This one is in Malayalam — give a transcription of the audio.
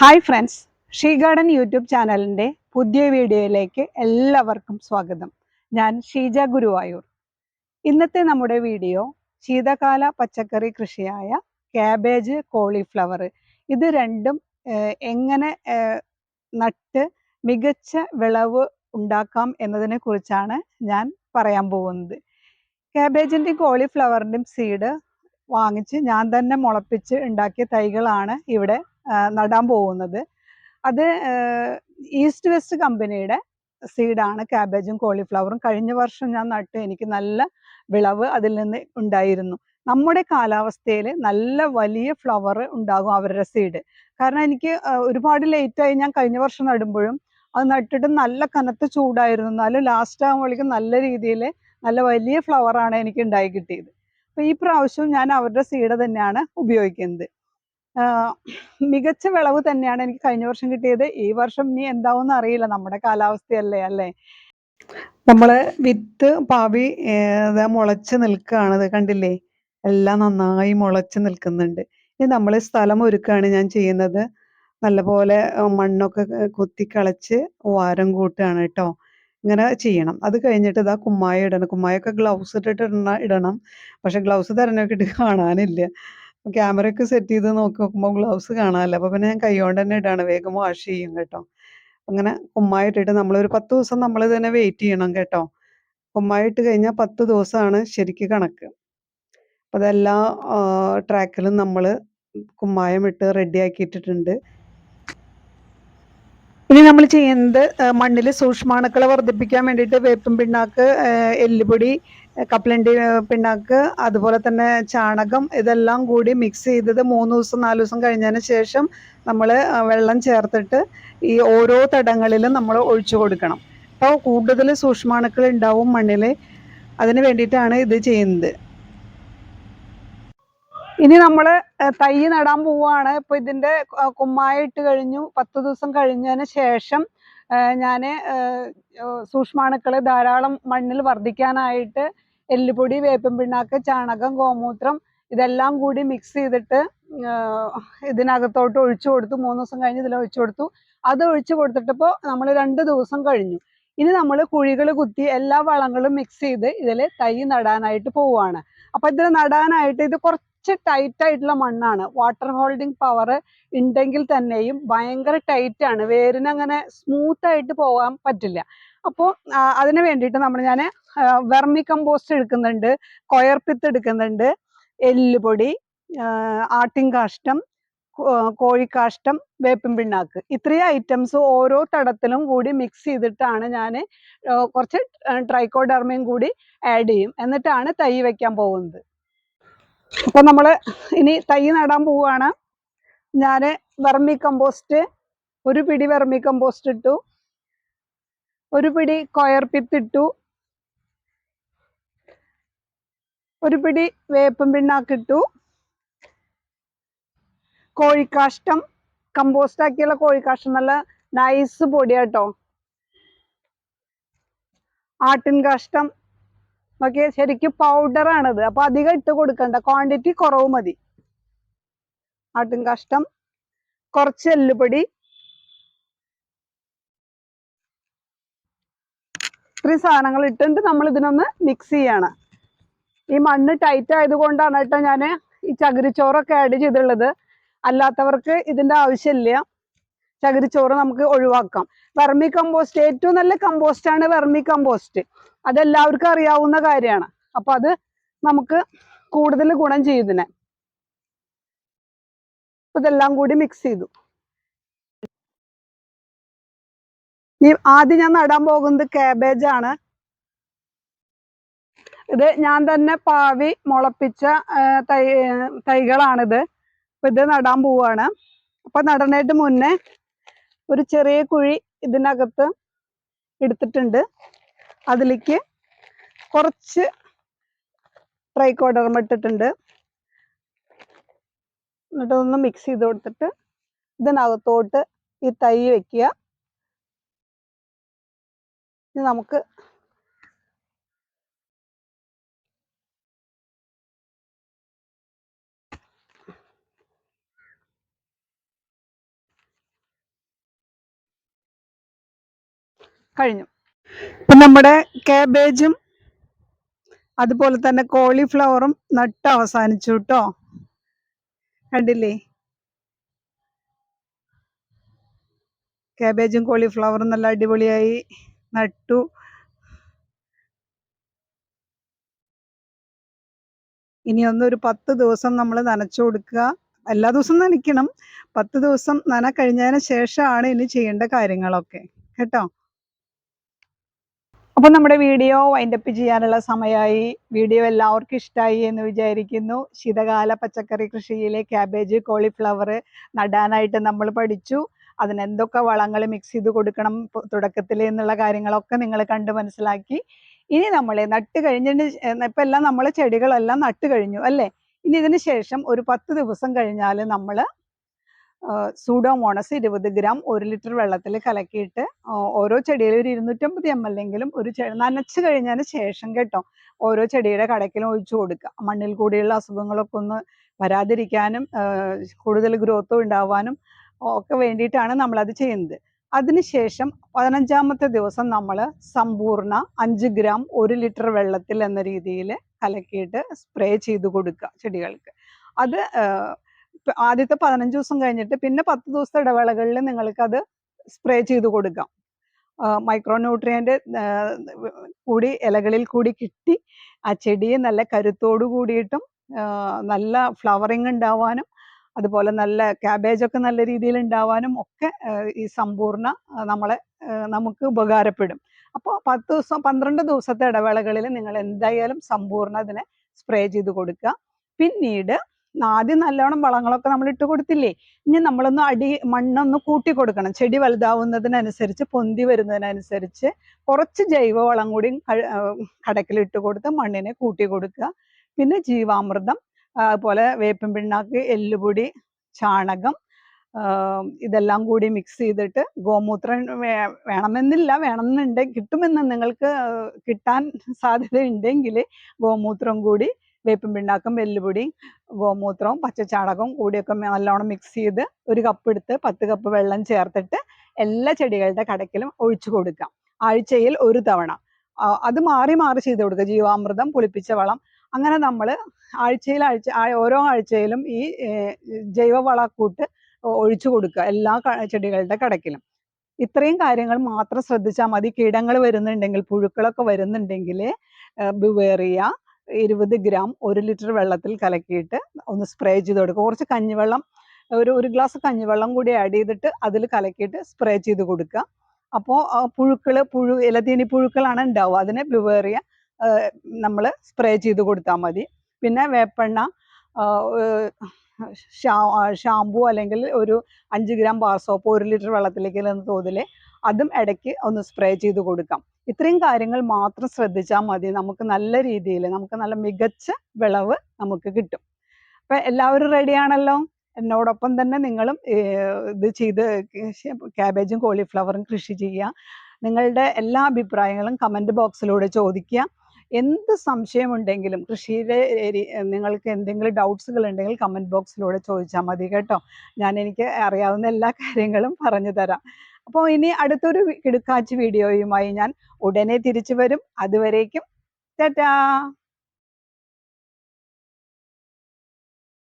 Hi friends she garden YouTube ചാനലിന്റെ പുതിയ വീഡിയോയിലേക്ക് എല്ലാവർക്കും സ്വാഗതം. ഞാൻ ഷീജ ഗുരുവായൂർ. ഇന്നത്തെ നമ്മുടെ വീഡിയോ ശീതകാല പച്ചക്കറി കൃഷിയായ ക്യാബേജ് കോളിഫ്ലവർ ഇത് രണ്ടും എങ്ങനെ നട്ട് മികച്ച വിളവ് ഉണ്ടാക്കാം എന്നതിനെ കുറിച്ചാണ് ഞാൻ പറയാൻ പോകുന്നത്. ക്യാബേജിന്റെയും കോളിഫ്ലവറിന്റെയും സീഡ് വാങ്ങിച്ച് ഞാൻ തന്നെ മുളപ്പിച്ച് ഉണ്ടാക്കിയ തൈകളാണ് ഇവിടെ നടാൻ പോകുന്നത്. അത് ഈസ്റ്റ് വെസ്റ്റ് കമ്പനിയുടെ സീഡാണ് കാബേജും കോളിഫ്ലവറും. കഴിഞ്ഞ വർഷം ഞാൻ നട്ട് എനിക്ക് നല്ല വിളവ് അതിൽ നിന്ന് ഉണ്ടായിരുന്നു. നമ്മുടെ കാലാവസ്ഥയിൽ നല്ല വലിയ ഫ്ലവർ ഉണ്ടാകും അവരുടെ സീഡ്. കാരണം എനിക്ക് ഒരുപാട് ലേറ്റായി ഞാൻ കഴിഞ്ഞ വർഷം നടുമ്പോഴും അത് നട്ടിട്ട് നല്ല കനത്ത ചൂടായിരുന്നു. എന്നാലും ലാസ്റ്റ് ആകുമ്പോഴേക്കും നല്ല രീതിയിൽ നല്ല വലിയ ഫ്ലവറാണ് എനിക്ക് ഉണ്ടായി കിട്ടിയത്. അപ്പോൾ ഈ പ്രാവശ്യം ഞാൻ അവരുടെ സീഡ് തന്നെയാണ് ഉപയോഗിക്കുന്നത്. മികച്ച വിളവ് തന്നെയാണ് എനിക്ക് കഴിഞ്ഞ വർഷം കിട്ടിയത്. ഈ വർഷം ഇനി എന്താവും അറിയില്ല. നമ്മുടെ കാലാവസ്ഥയല്ലേ അല്ലേ? നമ്മൾ വിത്ത് പാവി മുളച്ച് നിൽക്കുകയാണ്. ഇത് കണ്ടില്ലേ? എല്ലാം നന്നായി മുളച്ച് നിൽക്കുന്നുണ്ട്. ഇനി നമ്മൾ സ്ഥലം ഒരുക്കുകയാണ് ഞാൻ ചെയ്യുന്നത്. നല്ലപോലെ മണ്ണൊക്കെ കുത്തിക്കളച്ച് കുത്തി കളച്ച് വാരം കൂട്ടുകയാണ് കേട്ടോ. ഇങ്ങനെ ചെയ്യണം. അത് കഴിഞ്ഞിട്ട് ഇതാ കുമ്മായ ഇടണം. കുമ്മായൊക്കെ ഗ്ലൗസ് ഇട്ടിട്ട് ഇടണം പക്ഷെ ഗ്ലൗസ് തരണൊക്കെ ഇട്ട് കാണാനില്ല. ക്യാമറയൊക്കെ സെറ്റ് ചെയ്ത് നോക്കി നോക്കുമ്പോൾ ഗ്ലൗസ് കാണാമല്ലോ അപ്പോൾ പിന്നെ ഞാൻ കൈകൊണ്ട് തന്നെ ഇടാണ്. വേഗം വാഷ് ചെയ്യും കേട്ടോ. അങ്ങനെ കുമ്മായിട്ടിട്ട് നമ്മളൊരു പത്ത് ദിവസം നമ്മൾ തന്നെ വെയിറ്റ് ചെയ്യണം കേട്ടോ. കുമ്മായിട്ട് കഴിഞ്ഞാൽ പത്ത് ദിവസമാണ് ശരിക്ക് കണക്ക്. അപ്പോൾ അതെല്ലാ ട്രാക്കിലും നമ്മൾ കുമ്മായം ഇട്ട് റെഡി ആക്കിയിട്ടിട്ടുണ്ട്. ഇനി നമ്മൾ ചെയ്യുന്നത് മണ്ണിൽ സൂക്ഷ്മാണുക്കളെ വർദ്ധിപ്പിക്കാൻ വേണ്ടിയിട്ട് വേപ്പും പിണ്ണാക്ക് എല്ലുപൊടി കപ്പലണ്ടി പിണ്ണാക്ക് അതുപോലെ തന്നെ ചാണകം ഇതെല്ലാം കൂടി മിക്സ് ചെയ്തത് മൂന്ന് ദിവസം നാല് ദിവസം കഴിഞ്ഞതിന് ശേഷം നമ്മൾ വെള്ളം ചേർത്തിട്ട് ഈ ഓരോ തടങ്ങളിലും നമ്മൾ ഒഴിച്ചു കൊടുക്കണം. അപ്പോൾ കൂടുതൽ സൂക്ഷ്മാണുക്കൾ ഉണ്ടാവും മണ്ണിൽ. അതിന് വേണ്ടിയിട്ടാണ് ഇത് ചെയ്യുന്നത്. ഇനി നമ്മൾ തൈ നടാൻ പോവുകയാണ്. ഇപ്പൊ ഇതിന്റെ കുമ്മായിട്ട് കഴിഞ്ഞു. പത്ത് ദിവസം കഴിഞ്ഞതിന് ശേഷം ഞാൻ സൂക്ഷ്മാണുക്കൾ ധാരാളം മണ്ണിൽ വർദ്ധിക്കാനായിട്ട് എല്ലുപൊടി വേപ്പൻ പിണ്ണാക്ക് ചാണകം ഗോമൂത്രം ഇതെല്ലാം കൂടി മിക്സ് ചെയ്തിട്ട് ഇതിനകത്തോട്ട് ഒഴിച്ചു കൊടുത്തു. മൂന്ന് ദിവസം കഴിഞ്ഞ് ഇതിൽ ഒഴിച്ചു കൊടുത്തു. അത് ഒഴിച്ചു കൊടുത്തിട്ടപ്പോൾ നമ്മൾ രണ്ട് ദിവസം കഴിഞ്ഞു. ഇനി നമ്മൾ കുഴികൾ കുത്തി എല്ലാ വളങ്ങളും മിക്സ് ചെയ്ത് ഇതിൽ തൈ നടാനായിട്ട് പോവുകയാണ് അപ്പൊ ഇതിൽ നടാനായിട്ട് ഇത് കുറച്ച് ടൈറ്റ് ആയിട്ടുള്ള മണ്ണാണ്. വാട്ടർ ഹോൾഡിംഗ് പവർ ഉണ്ടെങ്കിൽ തന്നെയും ഭയങ്കര ടൈറ്റ് ആണ്. വേരിന് അങ്ങനെ സ്മൂത്ത് ആയിട്ട് പോകാൻ പറ്റില്ല. അപ്പോൾ അതിന് വേണ്ടിയിട്ട് നമ്മൾ ഞാൻ വെർമി കമ്പോസ്റ്റ് എടുക്കുന്നുണ്ട് കൊയർപ്പിത്ത് എടുക്കുന്നുണ്ട് എല്ലുപൊടി ആട്ടിൻ കാഷ്ടം കോഴി കോഴിക്കാഷ്ടം വേപ്പിൻ പിണ്ണാക്ക് ഇത്രയും ഐറ്റംസ് ഓരോ തടത്തിലും കൂടി മിക്സ് ചെയ്തിട്ടാണ് ഞാൻ കുറച്ച് ട്രൈക്കോഡർമയും കൂടി ആഡ് ചെയ്യും. എന്നിട്ടാണ് തൈ വെക്കാൻ പോകുന്നത്. അപ്പൊ നമ്മൾ ഇനി തൈ നടാൻ പോവുകയാണ്. ഞാൻ വെർമി കമ്പോസ്റ്റ് ഒരു പിടി വെർമി കമ്പോസ്റ്റ് ഇട്ടു. ഒരു പിടി കൊയർ ഇട്ടു. ഒരു പിടി വേപ്പൻ പിണ്ണാക്കിട്ടു കോഴിക്കാഷ്ടം കമ്പോസ്റ്റ് ആക്കിയുള്ള കോഴിക്കാഷ്ടം നല്ല നൈസ് പൊടിയാട്ടോ. ആട്ടിൻ കാഷ്ടം ഒക്കെ ശരിക്കും പൗഡർ ആണിത്. അപ്പൊ അധികം ഇട്ട് കൊടുക്കണ്ട. ക്വാണ്ടിറ്റി കുറവ് മതി. ആട്ടും കഷ്ടം കുറച്ച് എല്ലുപൊടി. ഇത്രയും സാധനങ്ങൾ ഇട്ടിട്ട് നമ്മൾ ഇതിനൊന്ന് മിക്സ് ചെയ്യണം. ഈ മണ്ണ് ടൈറ്റ് ആയതുകൊണ്ടാണ് കേട്ടോ ഞാൻ ഈ ചകിരിച്ചോറൊക്കെ ആഡ് ചെയ്തിട്ടുള്ളത്. അല്ലാത്തവർക്ക് ഇതിന്റെ ആവശ്യമില്ല. ചകിരിച്ചോറ് നമുക്ക് ഒഴിവാക്കാം. വെർമി കമ്പോസ്റ്റ് ഏറ്റവും നല്ല കമ്പോസ്റ്റ് ആണ് വെർമി കമ്പോസ്റ്റ്. അതെല്ലാവർക്കും അറിയാവുന്ന കാര്യമാണ്. അപ്പൊ അത് നമുക്ക് കൂടുതൽ ഗുണം ചെയ്തിനെ ഇതെല്ലാം കൂടി മിക്സ് ചെയ്തു. ഈ ആദ്യം ഞാൻ നടാൻ പോകുന്നത് കാബേജ് ആണ്. ഇത് ഞാൻ തന്നെ പാവി മുളപ്പിച്ച തൈ തൈകളാണിത്. അപ്പൊ ഇത് നടാൻ പോവാണ്. അപ്പൊ നടണേട്ട് മുന്നേ ഒരു ചെറിയ കുഴി ഇതിനകത്ത് എടുത്തിട്ടുണ്ട്. അതിലേക്ക് കുറച്ച് ട്രൈക്കോഡർമ ഇട്ടിട്ടുണ്ട്. എന്നിട്ട് ഒന്ന് മിക്സ് ചെയ്ത് കൊടുത്തിട്ട് ഇതിനകത്തോട്ട് ഈ തൈ വെക്കുക. ഇനി നമുക്ക് കഴിഞ്ഞു. ഇപ്പം നമ്മുടെ കാബേജും അതുപോലെ തന്നെ കോളിഫ്ലവറും നട്ട് അവസാനിച്ചു കേട്ടോ കണ്ടില്ലേ? കാബേജും കോളിഫ്ലവറും നല്ല അടിപൊളിയായി നട്ടു. ഇനി ഒന്നൊരു പത്ത് ദിവസം നമ്മൾ നനച്ചു കൊടുക്കുക. എല്ലാ ദിവസവും നനയ്ക്കണം. പത്ത് ദിവസം നന കഴിഞ്ഞതിന് ശേഷമാണ് ഇനി ചെയ്യേണ്ട കാര്യങ്ങളൊക്കെ. കേട്ടോ? അപ്പൊ നമ്മുടെ വീഡിയോ വൈൻഡപ്പ് ചെയ്യാനുള്ള സമയമായി. വീഡിയോ എല്ലാവർക്കും ഇഷ്ടമായി എന്ന് വിചാരിക്കുന്നു. ശീതകാല പച്ചക്കറി കൃഷിയിലെ ക്യാബേജ് കോളിഫ്ലവർ നടാനായിട്ട് നമ്മൾ പഠിച്ചു. അതിനെന്തൊക്കെ വളങ്ങൾ മിക്സ് ചെയ്ത് കൊടുക്കണം തുടക്കത്തിൽ എന്നുള്ള കാര്യങ്ങളൊക്കെ നിങ്ങൾ കണ്ട് മനസ്സിലാക്കി. ഇനി നമ്മൾ നട്ട് കഴിഞ്ഞിട്ട് ഇപ്പം എല്ലാം നമ്മൾ ചെടികളെല്ലാം നട്ട് കഴിഞ്ഞു അല്ലേ? ഇനി ഇതിന് ശേഷം ഒരു പത്ത് ദിവസം കഴിഞ്ഞാൽ നമ്മൾ സൂഡോമോണസ് ഇരുപത് ഗ്രാം ഒരു ലിറ്റർ വെള്ളത്തിൽ കലക്കിയിട്ട് ഓരോ ചെടിയിലും ഒരു ഇരുന്നൂറ്റമ്പത് എം എൽ എങ്കിലും ഒരു നനച്ച് കഴിഞ്ഞതിന് ശേഷം കേട്ടോ ഓരോ ചെടിയുടെ കടക്കിലും ഒഴിച്ചു കൊടുക്കുക. മണ്ണിൽ കൂടിയുള്ള അസുഖങ്ങളൊക്കെ ഒന്ന് വരാതിരിക്കാനും കൂടുതൽ ഗ്രോത്ത് ഉണ്ടാവാനും ഒക്കെ വേണ്ടിയിട്ടാണ് നമ്മളത് ചെയ്യുന്നത്. അതിനുശേഷം പതിനഞ്ചാമത്തെ ദിവസം നമ്മൾ സമ്പൂർണ അഞ്ച് ഗ്രാം ഒരു ലിറ്റർ വെള്ളത്തിൽ എന്ന രീതിയിൽ കലക്കിയിട്ട് സ്പ്രേ ചെയ്ത് കൊടുക്കുക ചെടികൾക്ക്. അത് ആദ്യത്തെ പതിനഞ്ച് ദിവസം കഴിഞ്ഞിട്ട് പിന്നെ പത്ത് ദിവസത്തെ ഇടവേളകളിൽ നിങ്ങൾക്ക് അത് സ്പ്രേ ചെയ്ത് കൊടുക്കാം. മൈക്രോ ന്യൂട്രിയന്റ് കൂടി ഇലകളിൽ കൂടി കിട്ടി. ആ ചെടിയെ നല്ല കരുത്തോടു കൂടിയിട്ടും നല്ല ഫ്ലവറിങ് ഉണ്ടാവാനും അതുപോലെ നല്ല ക്യാബേജൊക്കെ നല്ല രീതിയിൽ ഉണ്ടാവാനും ഒക്കെ ഈ സമ്പൂർണ നമ്മളെ നമുക്ക് ഉപകാരപ്പെടും. അപ്പോൾ പത്ത് ദിവസം പന്ത്രണ്ട് ദിവസത്തെ ഇടവേളകളിൽ നിങ്ങൾ എന്തായാലും സമ്പൂർണ അതിനെ സ്പ്രേ ചെയ്ത് കൊടുക്കുക. പിന്നീട് ആദ്യം നല്ലോണം വളങ്ങളൊക്കെ നമ്മൾ ഇട്ട് കൊടുത്തില്ലേ? ഇനി നമ്മളൊന്ന് അടി മണ്ണൊന്ന് കൂട്ടി കൊടുക്കണം. ചെടി വലുതാവുന്നതിനനുസരിച്ച് പൊന്തി വരുന്നതിനനുസരിച്ച് കുറച്ച് ജൈവവളം കൂടി കടക്കിലിട്ട് കൊടുത്ത് മണ്ണിനെ കൂട്ടി കൊടുക്കുക. പിന്നെ ജീവാമൃതം അതുപോലെ വേപ്പിൻ പിണ്ണാക്ക് എല്ലുപൊടി ചാണകം ഇതെല്ലാം കൂടി മിക്സ് ചെയ്തിട്ട് ഗോമൂത്രം വേണമെന്നില്ല വേണമെന്നുണ്ടെങ്കിൽ കിട്ടുമെന്ന് നിങ്ങൾക്ക് കിട്ടാൻ സാധ്യത ഉണ്ടെങ്കിൽ ഗോമൂത്രം കൂടി വേപ്പിൻ വെല്ലുപൊടി ഗോമൂത്രവും പച്ചച്ചാണകവും കൂടിയൊക്കെ നല്ലോണം മിക്സ് ചെയ്ത് ഒരു കപ്പ് എടുത്ത് പത്ത് കപ്പ് വെള്ളം ചേർത്തിട്ട് എല്ലാ ചെടികളുടെ കടക്കിലും ഒഴിച്ചു കൊടുക്കാം. ആഴ്ചയിൽ ഒരു തവണ. അത് മാറി മാറി ചെയ്ത് കൊടുക്കുക. ജീവാമൃതം പുളിപ്പിച്ച വളം. അങ്ങനെ നമ്മൾ ആഴ്ചയിൽ ആഴ്ച ഓരോ ആഴ്ചയിലും ഈ ജൈവ വളക്കൂട്ട് ഒഴിച്ചു കൊടുക്കുക എല്ലാ ചെടികളുടെ കടക്കിലും ഇത്രയും കാര്യങ്ങൾ മാത്രം ശ്രദ്ധിച്ചാൽ മതി. കീടങ്ങൾ വരുന്നുണ്ടെങ്കിൽ പുഴുക്കളൊക്കെ വരുന്നുണ്ടെങ്കിൽ ബുവേറിയ ഇരുപത് ഗ്രാം ഒരു ലിറ്റർ വെള്ളത്തിൽ കലക്കിയിട്ട് ഒന്ന് സ്പ്രേ ചെയ്ത് കൊടുക്കുക. കുറച്ച് കഞ്ഞിവെള്ളം ഒരു ഒരു ഗ്ലാസ് കഞ്ഞിവെള്ളം കൂടി ആഡ് ചെയ്തിട്ട് അതിൽ കലക്കിയിട്ട് സ്പ്രേ ചെയ്ത് കൊടുക്കുക. അപ്പോൾ പുഴുക്കൾ പുഴു ഇലതീനി പുഴുക്കളാണ് ഉണ്ടാവുക. അതിനെ ബ്ലുവേറിയ നമ്മൾ സ്പ്രേ ചെയ്ത് കൊടുത്താൽ മതി. പിന്നെ വേപ്പെണ്ണ ഷാമ്പു അല്ലെങ്കിൽ ഒരു അഞ്ച് ഗ്രാം ബാർ സോപ്പ് ഒരു ലിറ്റർ വെള്ളത്തിലേക്ക് തോതിൽ അതും ഇടയ്ക്ക് ഒന്ന് സ്പ്രേ ചെയ്ത് കൊടുക്കാം. ഇത്രയും കാര്യങ്ങൾ മാത്രം ശ്രദ്ധിച്ചാൽ മതി. നമുക്ക് നല്ല രീതിയിൽ നമുക്ക് നല്ല മികച്ച വിളവ് നമുക്ക് കിട്ടും. അപ്പം എല്ലാവരും റെഡിയാണല്ലോ എന്നോടൊപ്പം തന്നെ നിങ്ങളും ഇത് ചെയ്ത് ക്യാബേജും കോളിഫ്ലവറും കൃഷി ചെയ്യുക. നിങ്ങളുടെ എല്ലാ അഭിപ്രായങ്ങളും കമന്റ് ബോക്സിലൂടെ ചോദിക്കുക. എന്ത് സംശയമുണ്ടെങ്കിലും കൃഷിയിലെ നിങ്ങൾക്ക് എന്തെങ്കിലും ഡൗട്ട്സുകൾ ഉണ്ടെങ്കിൽ കമന്റ് ബോക്സിലൂടെ ചോദിച്ചാൽ മതി കേട്ടോ. ഞാൻ എനിക്ക് അറിയാവുന്ന എല്ലാ കാര്യങ്ങളും പറഞ്ഞു തരാം. അപ്പോൾ ഇനി അടുത്തൊരു കിടുക്കാച്ച് വീഡിയോയുമായി ഞാൻ ഉടനെ തിരിച്ചു വരും. അതുവരേക്കും ടാറ്റാ!